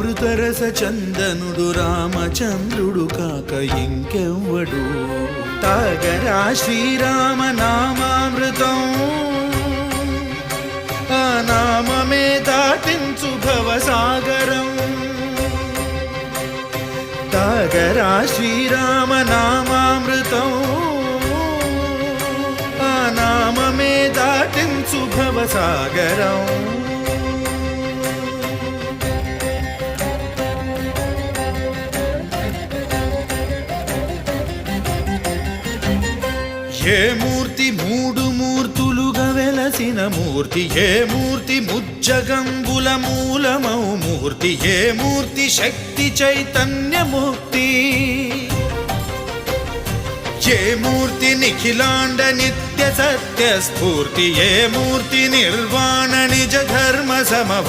అమృతరస చందనుడు రామచంద్రుడు కాక ఇంకెవ్వడు. తాగరా శ్రీరామ నామామృతం ఆ నామమే దాటించు భవసాగరం. తాగరా శ్రీరామ నామామృతం ఆ నామమే దాటించు భవసాగరం. ఏ మూర్తి మూడు మూర్తులుగా వెలసిన మూర్తి ఏ మూర్తి ముజ్జగంబుల మూలమౌ మూర్తి ఏ మూర్తి శక్తి చైతన్యమూర్తి ఏ మూర్తి నిఖిలాండ నిత్య సత్య స్ఫూర్తి ఏ మూర్తి నిర్వాణ నిజ ధర్మ సమ